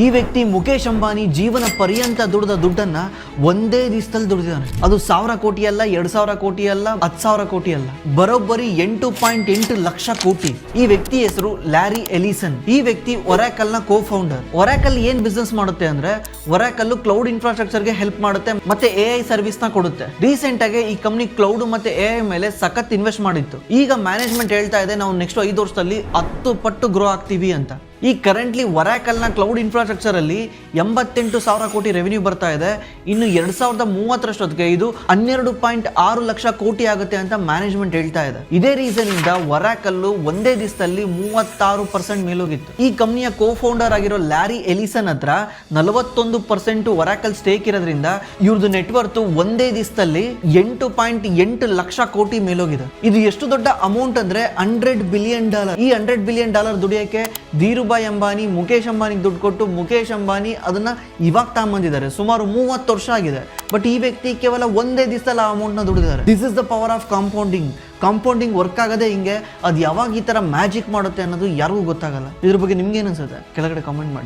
ಈ ವ್ಯಕ್ತಿ ಮುಖೇಶ್ ಅಂಬಾನಿ ಜೀವನ ಪರ್ಯಂತ ದುಡಿದ ದುಡ್ಡನ್ನ ಒಂದೇ ದಿವಸದಲ್ಲಿ ದುಡಿದಿದ್ದಾನೆ. ಅದು ಸಾವಿರ ಕೋಟಿ ಅಲ್ಲ, ಎರಡ್ ಸಾವಿರ ಕೋಟಿ ಅಲ್ಲ, ಹತ್ತು ಸಾವಿರ ಕೋಟಿ ಅಲ್ಲ. ಬರೋಬ್ಬರಿ ಎಂಟು ಪಾಯಿಂಟ್ ಎಂಟು ಲಕ್ಷ ಕೋಟಿ. ಈ ವ್ಯಕ್ತಿ ಹೆಸರು ಲ್ಯಾರಿ ಎಲಿಸನ್. ಈ ವ್ಯಕ್ತಿ ಒರಾಕಲ್ನ ಕೋ ಫೌಂಡರ್ ಒರಾಕಲ್ ಏನ್ ಬಿಸ್ನೆಸ್ ಮಾಡುತ್ತೆ ಅಂದ್ರೆ ಒರಾಕಲ್ ಕ್ಲೌಡ್ ಇನ್ಫ್ರಾಸ್ಟ್ರಕ್ಚರ್ಗೆ ಹೆಲ್ಪ್ ಮಾಡುತ್ತೆ ಮತ್ತೆ ಎ ಐ ಸರ್ವಿಸ್ನ ಕೊಡುತ್ತೆ. ರೀಸೆಂಟ್ ಆಗಿ ಈ ಕಂಪ್ನಿ ಕ್ಲೌಡ್ ಮತ್ತೆ ಎ ಐ ಮೇಲೆ ಸಖತ್ ಇನ್ವೆಸ್ಟ್ ಮಾಡಿತ್ತು. ಈಗ ಮ್ಯಾನೇಜ್ಮೆಂಟ್ ಹೇಳ್ತಾ ಇದೆ, ನಾವು ನೆಕ್ಸ್ಟ್ ಐದು ವರ್ಷದಲ್ಲಿ ಹತ್ತು ಪಟ್ಟು ಗ್ರೋ ಆಗ್ತೀವಿ ಅಂತ. ಈ ಕರೆಂಟ್ಲಿ ವರಾಕಲ್ನ ಕ್ಲೌಡ್ ಇನ್ಫ್ರಾಸ್ಟ್ರಕ್ಚರಲ್ಲಿ ಎಂಬತ್ತೆಂಟು ಸಾವಿರ ಕೋಟಿ ರೆವೆನ್ಯೂ ಬರ್ತಾ ಇದೆ. ಇನ್ನು ಎರಡು ಸಾವಿರದ ಮೂವತ್ತರಷ್ಟೊತ್ತಿಗೆ ಇದು ಹನ್ನೆರಡು ಪಾಯಿಂಟ್ ಆರು ಲಕ್ಷ ಕೋಟಿ ಆಗುತ್ತೆ ಅಂತ ಮ್ಯಾನೇಜ್ಮೆಂಟ್ ಹೇಳ್ತಾ ಇದೆ. ಇದೇ ರೀಸನ್ ಇಂದ ವರಾಕಲ್ಲು ಒಂದೇ ದಿವಸದಲ್ಲಿ ಮೂವತ್ತಾರು ಪರ್ಸೆಂಟ್ ಮೇಲೋಗಿತ್ತು. ಈ ಕಂಪ್ನಿಯ ಕೋ ಫೌಂಡರ್ ಆಗಿರೋ ಲ್ಯಾರಿ ಎಲಿಸನ್ ಹತ್ರ ನಲವತ್ತೊಂದು ಪರ್ಸೆಂಟ್ ವರಾಕಲ್ ಸ್ಟೇಕ್ ಇರೋದ್ರಿಂದ ಇವ್ರದ್ದು ನೆಟ್ವರ್ತ್ ಒಂದೇ ದಿವಸದಲ್ಲಿ ಎಂಟು ಪಾಯಿಂಟ್ ಎಂಟು ಲಕ್ಷ ಕೋಟಿ ಮೇಲೋಗಿದೆ. ಇದು ಎಷ್ಟು ದೊಡ್ಡ ಅಮೌಂಟ್ ಅಂದ್ರೆ ಹಂಡ್ರೆಡ್ ಬಿಲಿಯನ್ ಡಾಲರ್ ಈ ಹಂಡ್ರೆಡ್ ಬಿಲಿಯನ್ ಡಾಲರ್ ದುಡಿಯೋಕೆ ಧೀರುಭಾಯ್ ಅಂಬಾನಿ ಮುಖೇಶ್ ಅಂಬಾನಿಗೆ ದುಡ್ಡು ಕೊಟ್ಟು ಮುಖೇಶ್ ಅಂಬಾನಿ ಅದನ್ನ ಇವಾಗ ತಗೊಂಬಂದಿದ್ದಾರೆ. ಸುಮಾರು ಮೂವತ್ತು ವರ್ಷ ಆಗಿದೆ. ಬಟ್ ಈ ವ್ಯಕ್ತಿ ಕೇವಲ ಒಂದೇ ದಿವಸದಲ್ಲಿ ಆ ನ ದುಡಿದಿದ್ದಾರೆ. This is the power of compounding compounding work ಆಗದೆ ಹಿಂಗೆ, ಅದು ಯಾವಾಗ ಈ ಥರ ಮ್ಯಾಜಿಕ್ ಮಾಡುತ್ತೆ ಅನ್ನೋದು ಯಾರಿಗೂ ಗೊತ್ತಾಗಲ್ಲ. ಇದ್ರ ಬಗ್ಗೆ ನಿಮ್ಗೆ ಅನ್ಸುತ್ತೆ? ಕೆಳಗಡೆ ಕಮೆಂಟ್ ಮಾಡಿ.